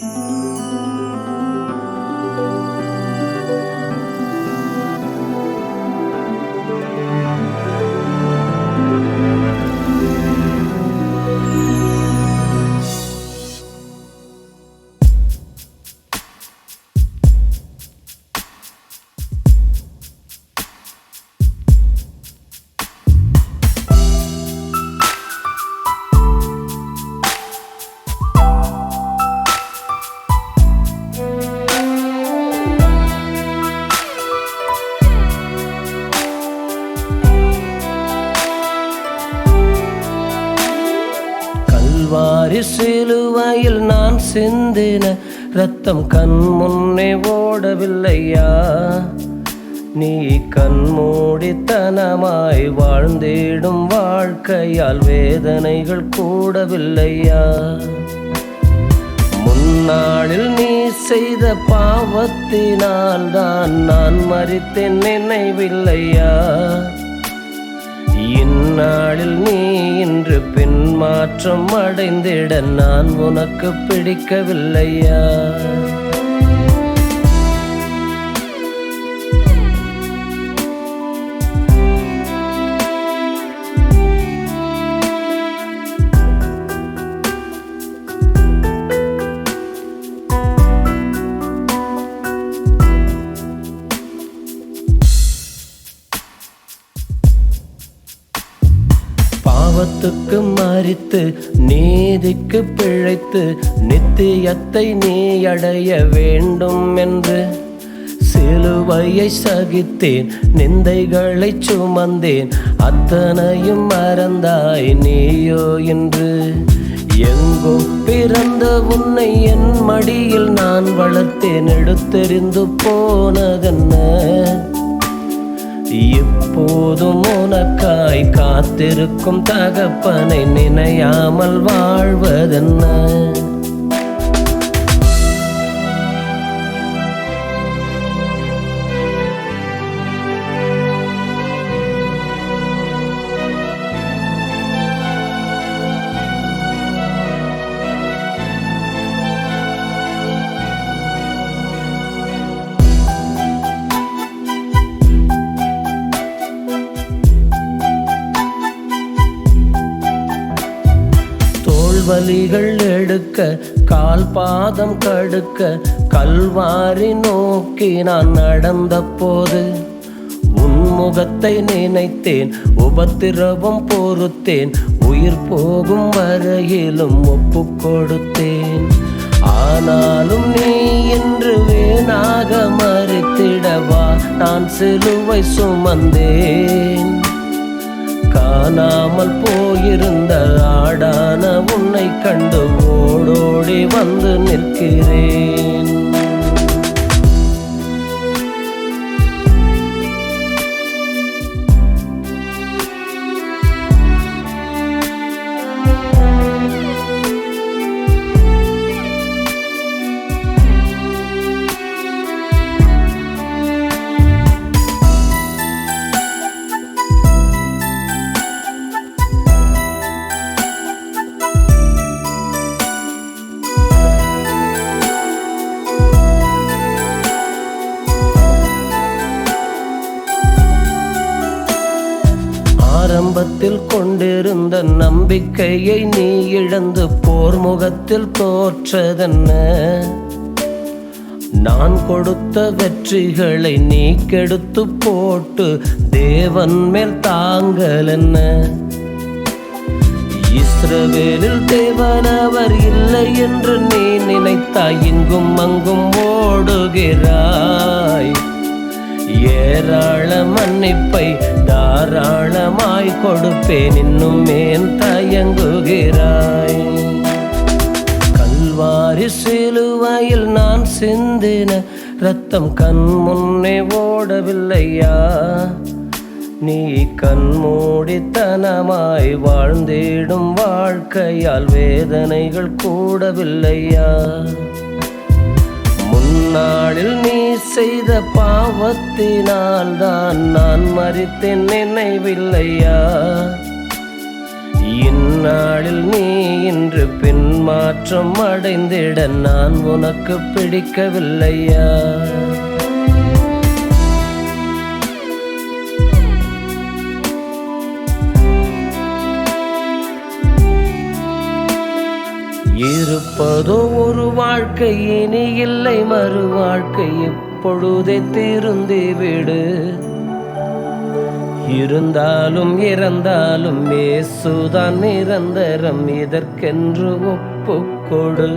கல்வாரி சிலுவையில் நான் சிந்தின ரத்தம் கண் முன்னே ஓடவில்லையா? நீ கண்மூடித்தனமாய் வாழ்ந்திடும் வாழ்க்கையால் வேதனைகள் கூடவில்லையா? முன்னாளில் நீ செய்த பாவத்தினால் தான் நான் மறித்தேன் நினைவில்லையா? இந்நாளில் நீ இன்று பின் மாற்றம் அடைந்திட நான் உனக்கு பிடிக்கவில்லையா? பாவத்துக்கு மறித்து நீதிக்கு பிழைத்து நித்தியத்தை நீ அடைய வேண்டும் என்று சிலுவையை சகித்தேன் நிந்தைகளை சுமந்தேன் அத்தனையும் மறந்தாய் நீயோ என்று எங்கோ பிறந்த உன்னை என் மடியில் நான் வளர்த்தேன் எடுத்தெறிந்து போனதென்ன? இப்போதும் உனக்கு உனக்காய் காத்திருக்கும் தகப்பனை நினையாமல் வாழ்வதென்ன? தோல்வலிகள் எடுக்க கால் பாதம் கடுக்க கல்வாரி நோக்கி நான் நடந்த போது முகத்தை நினைத்தேன் உபத்திரவம் பொறுத்தேன் உயிர் போகும் வரையிலும் ஒப்பு கொடுத்தேன். ஆனாலும் நீ இன்று வேணாக மறித்திடவா நான் சிலுவை சுமந்தேன். காணாமல் போயிருந்த ஆடான உன்னை கண்டு ஓடோடி வந்து நிற்கிறேன். ஆரம்பத்தில் கொண்டிருந்த நம்பிக்கையை நீ இழந்து போர் முகத்தில் தோற்றதென்ன? நான் கொடுத்த வெற்றிகளை நீ கெடுத்து போட்டு தேவன் மேல் தாங்கள் என்ன இஸ்ரவேலில் தேவன் அவர் இல்லை என்று நீ நினைத்தாய் இங்கும் அங்கும் ஓடுகிறாய். ஏராள மன்னிப்பை தாராளமாய் கொடுப்பேன். இன்னும் ஏன் தயங்குகிறாய்? கல்வாரி சிலுவையில் நான் சிந்தின ரத்தம் கண் முன்னே ஓடவில்லையா? நீ கண்மூடித்தனமாய் வாழ்ந்திடும் வாழ்க்கையால் வேதனைகள் கூடவில்லையா? முன்னாளில் நீ செய்த பாவத்தினால் தான் நான் மறித்தேன் நினைவில்லையா? இந்நாளில் நீ இன்று பின் மாற்றம் அடைந்திட நான் உனக்கு பிடிக்கவில்லையா? இருப்பதோ ஒரு வாழ்க்கை இனி இல்லை மறு வாழ்க்கை இப்பொழுதே திருந்தி விடு. இருந்தாலும் இறந்தாலும் இயேசுதான் நிரந்தரம். இதற்கென்று ஒப்புக்கொடு.